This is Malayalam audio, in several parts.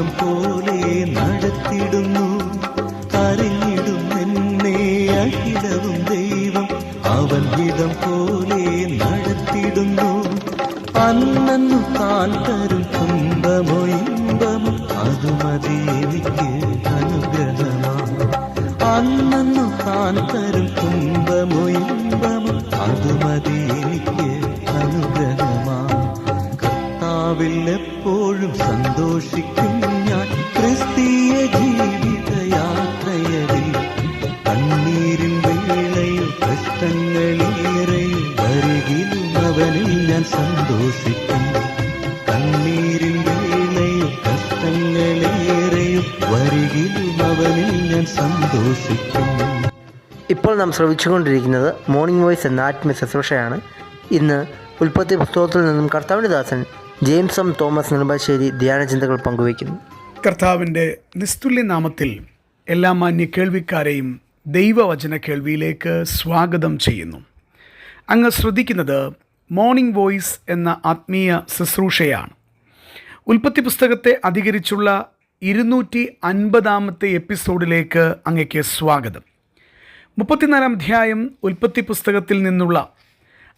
ഹിതം പോലെ നടത്തിടുന്നു. അറിഞ്ഞിടും എന്നെ അഹിതവും ദൈവം. അവൻ വിധം പോലെ നടത്തിടുന്നു. അന്നു താൻ തരും തുമ്പമോ ഇമ്പമോ. അത് അനുഗ്രഹമാണ് അന്നു താൻ തരും തുമ്പമോ ഇമ്പമോ. അത് അനുഗ്രഹമാണ് കർത്താവിൽ എപ്പോഴും സന്തോഷിക്കും സന്തോഷിക്കും. കണ്ണീരിൻ വീണയും കഷ്ടങ്ങളേറെയും വരികിലും അവനിൽ ഞാൻ സന്തോഷിക്കും. ഇപ്പോൾ നാം ശ്രവിച്ചുകൊണ്ടിരിക്കുന്നത് മോർണിംഗ് വോയിസ് എന്ന ആത്മീയ ശുശ്രൂഷയാണ്. ഇന്ന് ഉൽപ്പത്തി പുസ്തകത്തിൽ നിന്നും കർത്താവിന്റെ ദാസൻ ജെയിംസ് എം തോമസ് നെടുമ്പാശ്ശേരി ധ്യാനചിന്തകൾ പങ്കുവയ്ക്കുന്നു. കർത്താവിന്റെ നിസ്തുല്യ നാമത്തിൽ എല്ലാ മാന്യ കേൾവിക്കാരെയും ദൈവവചന കേൾവിയിലേക്ക് സ്വാഗതം ചെയ്യുന്നു. അങ്ങ് ശ്രദ്ധിക്കുന്നത് മോർണിംഗ് വോയിസ് എന്ന ആത്മീയ ശുശ്രൂഷയാണ്. ഉൽപ്പത്തി പുസ്തകത്തെ അധികരിച്ചുള്ള ഇരുന്നൂറ്റി അൻപതാമത്തെ എപ്പിസോഡിലേക്ക് അങ്ങയ്ക്ക് സ്വാഗതം. മുപ്പത്തിനാലാം അധ്യായം ഉൽപ്പത്തി പുസ്തകത്തിൽ നിന്നുള്ള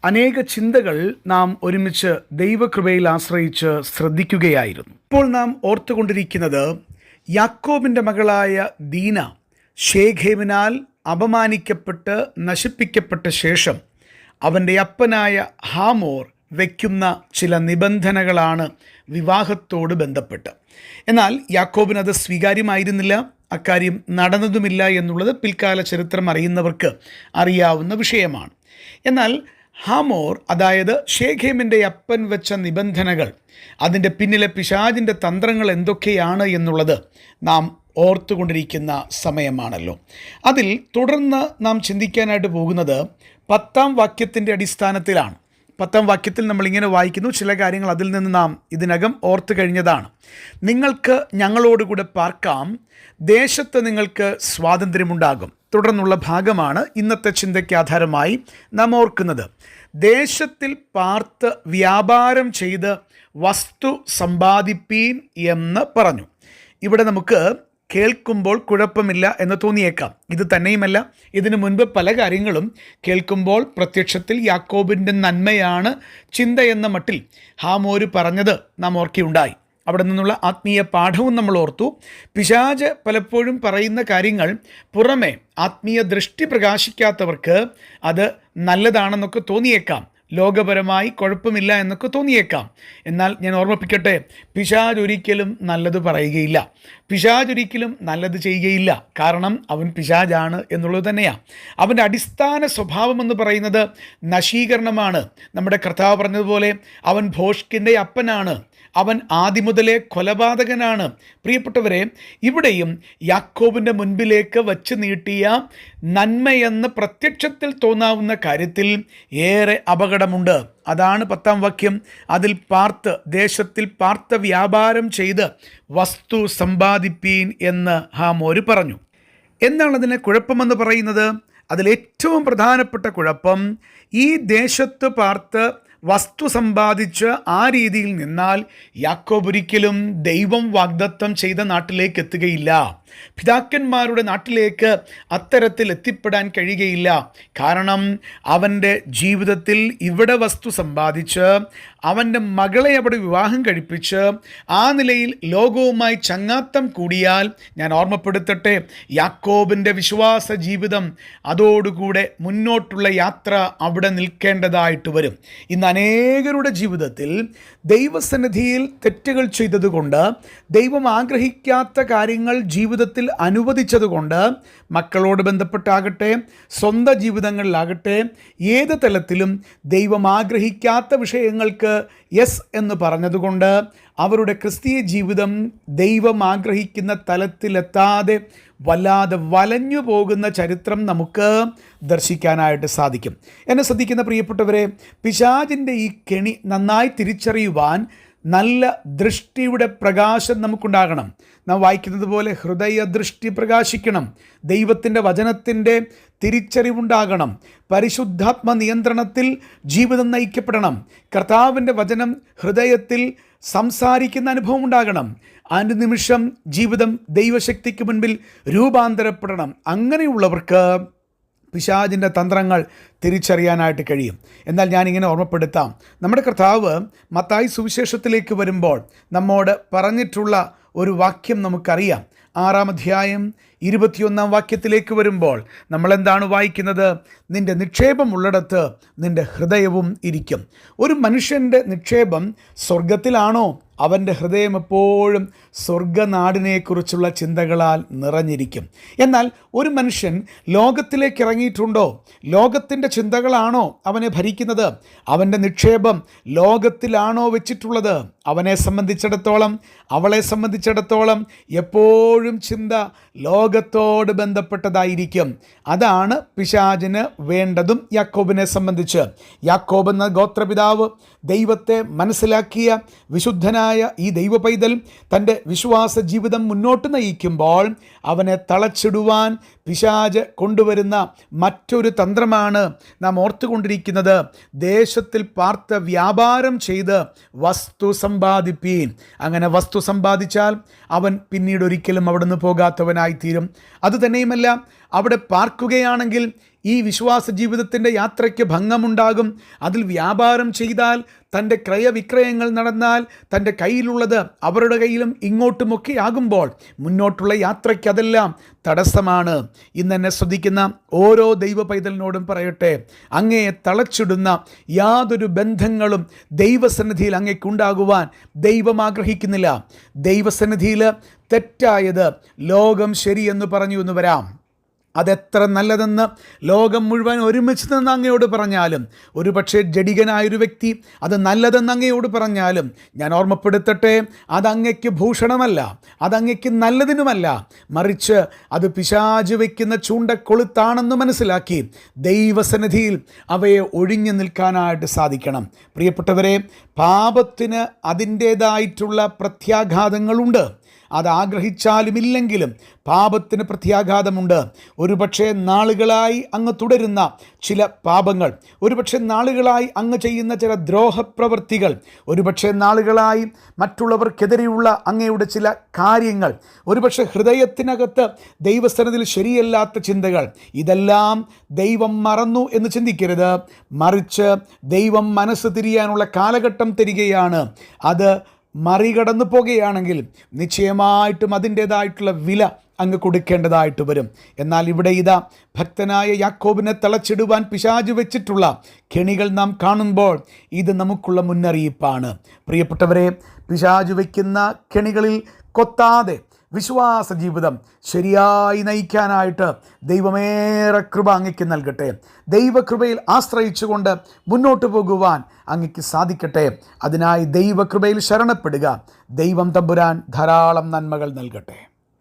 അനേക ചിന്തകൾ നാം ഒരുമിച്ച് ദൈവകൃപയിൽ ആശ്രയിച്ച് ശ്രദ്ധിക്കുകയായിരുന്നു. ഇപ്പോൾ നാം ഓർത്തുകൊണ്ടിരിക്കുന്നത് യാക്കോബിന്റെ മകളായ ദീന ഷേഖേമിനാൽ അപമാനിക്കപ്പെട്ട് നശിപ്പിക്കപ്പെട്ട ശേഷം അവന്റെ അപ്പനായ ഹാമോർ വയ്ക്കുന്ന ചില നിബന്ധനകളാണ് വിവാഹത്തോട് ബന്ധപ്പെട്ട്. എന്നാൽ യാക്കോബിന് അത് സ്വീകാര്യമായിരുന്നില്ല. അക്കാര്യം നടന്നതുമില്ല എന്നുള്ളത് പിൽക്കാല ചരിത്രം അറിയുന്നവർക്ക് അറിയാവുന്ന വിഷയമാണ്. എന്നാൽ ഹാമോർ അതായത് ഷേഖേമിന്റെ അപ്പൻ വെച്ച നിബന്ധനകൾ അതിന്റെ പിന്നിലെ പിശാജിന്റെ തന്ത്രങ്ങൾ എന്തൊക്കെയാണ് എന്നുള്ളത് നാം ഓർത്തുകൊണ്ടിരിക്കുന്ന സമയമാണല്ലോ. അതിൽ തുടർന്ന് നാം ചിന്തിക്കാനായിട്ട് പോകുന്നത് പത്താം വാക്യത്തിന്റെ അടിസ്ഥാനത്തിലാണ്. പത്താം വാക്യത്തിൽ നമ്മൾ ഇങ്ങനെ വായിക്കുന്നു ചില കാര്യങ്ങൾ അതിൽ നിന്ന് നാം ഇതിനകം ഓർത്തു കഴിഞ്ഞതാണ്. നിങ്ങൾക്ക് ഞങ്ങളോടുകൂടെ പാർക്കാം ദേശത്ത് നിങ്ങൾക്ക് സ്വാതന്ത്ര്യമുണ്ടാകും. തുടർന്നുള്ള ഭാഗമാണ് ഇന്നത്തെ ചിന്തയ്ക്ക് ആധാരമായി നാം ഓർക്കുന്നത്. ദേശത്തിൽ പാർത്ത് വ്യാപാരം ചെയ്ത് വസ്തു സമ്പാദിപ്പീൻ എന്ന് പറഞ്ഞു. ഇവിടെ നമുക്ക് കേൾക്കുമ്പോൾ കുഴപ്പമില്ല എന്ന് തോന്നിയേക്കാം. ഇത് തന്നെയുമല്ല ഇതിനു മുൻപ് പല കാര്യങ്ങളും കേൾക്കുമ്പോൾ പ്രത്യക്ഷത്തിൽ യാക്കോബിന്റെ നന്മയാണ് ചിന്ത എന്ന മട്ടിൽ ഹാമോര് പറഞ്ഞത് നാം ഓർക്കുകയുണ്ടായി അവിടെ നിന്നുള്ള ആത്മീയ പാഠവും നമ്മൾ ഓർത്തു. പിശാജ് പലപ്പോഴും പറയുന്ന കാര്യങ്ങൾ പുറമെ ആത്മീയ ദൃഷ്ടി പ്രകാശിക്കാത്തവർക്ക് അത് നല്ലതാണെന്നൊക്കെ തോന്നിയേക്കാം. ലോകപരമായി കുഴപ്പമില്ല എന്നൊക്കെ തോന്നിയേക്കാം. എന്നാൽ ഞാൻ ഓർമ്മിപ്പിക്കട്ടെ പിശാജ് ഒരിക്കലും നല്ലത് പറയുകയില്ല. പിശാജ് ഒരിക്കലും നല്ലത് ചെയ്യുകയില്ല. കാരണം അവൻ പിശാജാണ് എന്നുള്ളത് തന്നെയാണ് അവന്റെ അടിസ്ഥാന സ്വഭാവം എന്ന് പറയുന്നത് നശീകരണമാണ്. നമ്മുടെ കർത്താവ് പറഞ്ഞതുപോലെ അവൻ ഭോഷ്കിന്റെ അപ്പനാണ്. അവൻ ആദ്യം മുതലേ കൊലപാതകനാണ്. പ്രിയപ്പെട്ടവരെ ഇവിടെയും യാക്കോബിന്റെ മുൻപിലേക്ക് വച്ച് നീട്ടിയ നന്മയെന്ന് പ്രത്യക്ഷത്തിൽ തോന്നാവുന്ന കാര്യത്തിൽ ഏറെ അപകടമുണ്ട്. അതാണ് പത്താം വാക്യം. അതിൽ പാർത്ത് ദേശത്തിൽ പാർത്ത വ്യാപാരം ചെയ്ത് വസ്തു സമ്പാദിപ്പീൻ എന്ന് ഹാമോര് പറഞ്ഞു. എന്താണ് അതിനെ കുഴപ്പമെന്ന് പറയുന്നത്? അതിലേറ്റവും പ്രധാനപ്പെട്ട കുഴപ്പം ഈ ദേശത്ത് പാർത്ത് വസ്തു സമ്പാദിച്ച് ആ രീതിയിൽ നിന്നാൽ യാക്കോബ് ഒരിക്കലും ദൈവം വാഗ്ദത്തം ചെയ്ത നാട്ടിലേക്ക് എത്തുകയില്ല. പിതാക്കന്മാരുടെ നാട്ടിലേക്ക് അത്തരത്തിൽ എത്തിപ്പെടാൻ കഴിയുകയില്ല. കാരണം അവന്റെ ജീവിതത്തിൽ ഇവിടെ വസ്തു സമ്പാദിച്ച് അവന്റെ മകളെ അവിടെ വിവാഹം കഴിപ്പിച്ച് ആ നിലയിൽ ലോകവുമായി ചങ്ങാത്തം കൂടിയാൽ ഞാൻ ഓർമ്മപ്പെടുത്തട്ടെ യാക്കോബിന്റെ വിശ്വാസ ജീവിതം അതോടുകൂടെ മുന്നോട്ടുള്ള യാത്ര അവിടെ നിൽക്കേണ്ടതായിട്ട് വരും. ഇന്ന് അനേകരുടെ ജീവിതത്തിൽ ദൈവസന്നിധിയിൽ തെറ്റുകൾ ചെയ്തതുകൊണ്ട് ദൈവം ആഗ്രഹിക്കാത്ത കാര്യങ്ങൾ ജീവിതത്തിൽ അനുവദിച്ചതുകൊണ്ട് മക്കളോട് ബന്ധപ്പെട്ടാകട്ടെ സ്വന്തം ജീവിതങ്ങളിലാകട്ടെ ഏത് തലത്തിലും ദൈവം ആഗ്രഹിക്കാത്ത വിഷയങ്ങൾക്ക് യെസ് എന്ന് പറഞ്ഞതുകൊണ്ട് അവരുടെ ക്രിസ്തീയ ജീവിതം ദൈവം ആഗ്രഹിക്കുന്ന തലത്തിലെത്താതെ വല്ലാതെ വലഞ്ഞു പോകുന്ന ചരിത്രം നമുക്ക് ദർശിക്കാനായിട്ട് സാധിക്കും. എന്നെ ശ്രദ്ധിക്കുന്ന പ്രിയപ്പെട്ടവരെ പിശാജിന്റെ ഈ കെണി നന്നായി തിരിച്ചറിയുവാൻ നല്ല ദൃഷ്ടിയുടെ പ്രകാശം നമുക്കുണ്ടാകണം. നാം വായിക്കുന്നത് പോലെ ഹൃദയ ദൃഷ്ടി പ്രകാശിക്കണം. ദൈവത്തിന്റെ വചനത്തിന്റെ തിരിച്ചറിവുണ്ടാകണം. പരിശുദ്ധാത്മ നിയന്ത്രണത്തിൽ ജീവിതം നയിക്കപ്പെടണം. കർത്താവിന്റെ വചനം ഹൃദയത്തിൽ സംസാരിക്കുന്ന അനുഭവം ഉണ്ടാകണം. അനുനിമിഷം ജീവിതം ദൈവശക്തിക്ക് മുൻപിൽ രൂപാന്തരപ്പെടണം. അങ്ങനെയുള്ളവർക്ക് പിശാജിന്റെ തന്ത്രങ്ങൾ തിരിച്ചറിയാനായിട്ട് കഴിയും. എന്നാൽ ഞാനിങ്ങനെ ഓർമ്മപ്പെടുത്താം. നമ്മുടെ കർത്താവ് മത്തായി സുവിശേഷത്തിലേക്ക് വരുമ്പോൾ നമ്മോട് പറഞ്ഞിട്ടുള്ള ഒരു വാക്യം നമുക്കറിയാം. ആറാം അധ്യായം ഇരുപത്തിയൊന്നാം വാക്യത്തിലേക്ക് വരുമ്പോൾ നമ്മളെന്താണ് വായിക്കുന്നത്? നിന്റെ നിക്ഷേപം ഉള്ളിടത്ത് നിന്റെ ഹൃദയവും ഇരിക്കും. ഒരു മനുഷ്യന്റെ നിക്ഷേപം സ്വർഗത്തിലാണോ അവന്റെ ഹൃദയം എപ്പോഴും സ്വർഗനാടിനെക്കുറിച്ചുള്ള ചിന്തകളാൽ നിറഞ്ഞിരിക്കും. എന്നാൽ ഒരു മനുഷ്യൻ ലോകത്തിലേക്ക് ഇറങ്ങിയിട്ടുണ്ടോ ലോകത്തിന്റെ ചിന്തകളാണോ അവനെ ഭരിക്കുന്നത്? അവന്റെ നിക്ഷേപം ലോകത്തിലാണോ വെച്ചിട്ടുള്ളത്? അവനെ സംബന്ധിച്ചിടത്തോളം അവളെ സംബന്ധിച്ചിടത്തോളം എപ്പോഴും ചിന്ത ലോകത്തോട് ബന്ധപ്പെട്ടതായിരിക്കും. അതാണ് പിശാചിന് വേണ്ടതും യാക്കോബിനെ സംബന്ധിച്ച്. യാക്കോബ് എന്ന ഗോത്രപിതാവ് ദൈവത്തെ മനസ്സിലാക്കിയ വിശുദ്ധനായ ഈ ദൈവ പൈതൽ തന്റെ വിശ്വാസ ജീവിതം മുന്നോട്ട് നയിക്കുമ്പോൾ അവനെ തളച്ചിടുവാൻ പിശാജ് കൊണ്ടുവരുന്ന മറ്റൊരു തന്ത്രമാണ് നാം ഓർത്തുകൊണ്ടിരിക്കുന്നത്. ദേശത്തിൽ പാർത്ത് വ്യാപാരം ചെയ്ത് വസ്തു സമ്പാദിപ്പീൻ. അങ്ങനെ വസ്തു സമ്പാദിച്ചാൽ അവൻ പിന്നീട് ഒരിക്കലും അവിടെ നിന്ന് പോകാത്തവനായിത്തീരും അതുതന്നെയുമല്ല അവിടെ പാർക്കുകയാണെങ്കിൽ ഈ വിശ്വാസ ജീവിതത്തിന്റെ യാത്രയ്ക്ക് ഭംഗമുണ്ടാകും. അതിൽ വ്യാപാരം ചെയ്താൽ തന്റെ ക്രയവിക്രയങ്ങൾ നടന്നാൽ തന്റെ കയ്യിലുള്ളത് അവരുടെ കയ്യിലും ഇങ്ങോട്ടുമൊക്കെ ആകുമ്പോൾ മുന്നോട്ടുള്ള യാത്രയ്ക്ക് അതെല്ലാം തടസ്സമാണ്. ഇന്ന് എന്നെ ശ്രദ്ധിക്കുന്ന ഓരോ ദൈവ പൈതലിനോടും പറയട്ടെ അങ്ങയെ തളച്ചിടുന്ന യാതൊരു ബന്ധങ്ങളും ദൈവസന്നിധിയിൽ അങ്ങേക്കുണ്ടാകുവാൻ ദൈവം ആഗ്രഹിക്കുന്നില്ല. ദൈവസന്നിധിയിൽ തെറ്റായത് ലോകം ശരിയെന്ന് പറഞ്ഞു എന്ന് വരാം. അതെത്ര നല്ലതെന്ന് ലോകം മുഴുവൻ ഒരുമിച്ച് നിന്ന് അങ്ങയോട് പറഞ്ഞാലും ഒരു പക്ഷേ ജഡികനായൊരു വ്യക്തി അത് നല്ലതെന്ന് അങ്ങയോട് പറഞ്ഞാലും ഞാൻ ഓർമ്മപ്പെടുത്തട്ടെ അത് ഭൂഷണമല്ല അത് നല്ലതിനുമല്ല. മറിച്ച് അത് പിശാച് വയ്ക്കുന്ന ചൂണ്ടക്കൊളുത്താണെന്ന് മനസ്സിലാക്കി ദൈവസന്നിധിയിൽ അവയെ ഒഴിഞ്ഞു നിൽക്കാനായിട്ട് സാധിക്കണം. പ്രിയപ്പെട്ടവരെ പാപത്തിന് അതിന്റേതായിട്ടുള്ള പ്രത്യാഘാതങ്ങളുണ്ട്. അത് ആഗ്രഹിച്ചാലും ഇല്ലെങ്കിലും പാപത്തിന് പ്രത്യാഘാതമുണ്ട്. ഒരുപക്ഷെ നാളുകളായി അങ്ങ് തുടരുന്ന ചില പാപങ്ങൾ ഒരുപക്ഷെ നാളുകളായി അങ്ങ് ചെയ്യുന്ന ചില ദ്രോഹപ്രവൃത്തികൾ ഒരുപക്ഷെ നാളുകളായി മറ്റുള്ളവർക്കെതിരെയുള്ള അങ്ങയുടെ ചില കാര്യങ്ങൾ ഒരുപക്ഷെ ഹൃദയത്തിനകത്ത് ദൈവസ്ഥനത്തിൽ ശരിയല്ലാത്ത ചിന്തകൾ ഇതെല്ലാം ദൈവം മറന്നു എന്ന് ചിന്തിക്കരുത്. മറിച്ച് ദൈവം മനസ്സ് തിരിയാനുള്ള കാലഘട്ടം തരികയാണ്. അത് മറികടന്നു പോകുകയാണെങ്കിൽ നിശ്ചയമായിട്ടും അതിന്റേതായിട്ടുള്ള വില അങ്ങ് കൊടുക്കേണ്ടതായിട്ട് വരും. എന്നാൽ ഇവിടെ ഇതാ ഭക്തനായ യാക്കോബിനെ തളച്ചിടുവാൻ പിശാജ് വെച്ചിട്ടുള്ള കെണികൾ നാം കാണുമ്പോൾ ഇത് നമുക്കുള്ള മുന്നറിയിപ്പാണ്. പ്രിയപ്പെട്ടവരെ പിശാജ് വയ്ക്കുന്ന കെണികളിൽ കൊത്താതെ വിശ്വാസ ജീവിതം ശരിയായി നയിക്കാനായിട്ട് ദൈവമേറെ കൃപ അങ്ങയ്ക്ക് നൽകട്ടെ. ദൈവകൃപയിൽ ആശ്രയിച്ചുകൊണ്ട് മുന്നോട്ട് പോകുവാൻ അങ്ങയ്ക്ക് സാധിക്കട്ടെ. അതിനായി ദൈവകൃപയിൽ ശരണപ്പെടുക. ദൈവം തമ്പുരാൻ ധാരാളം നന്മകൾ നൽകട്ടെ.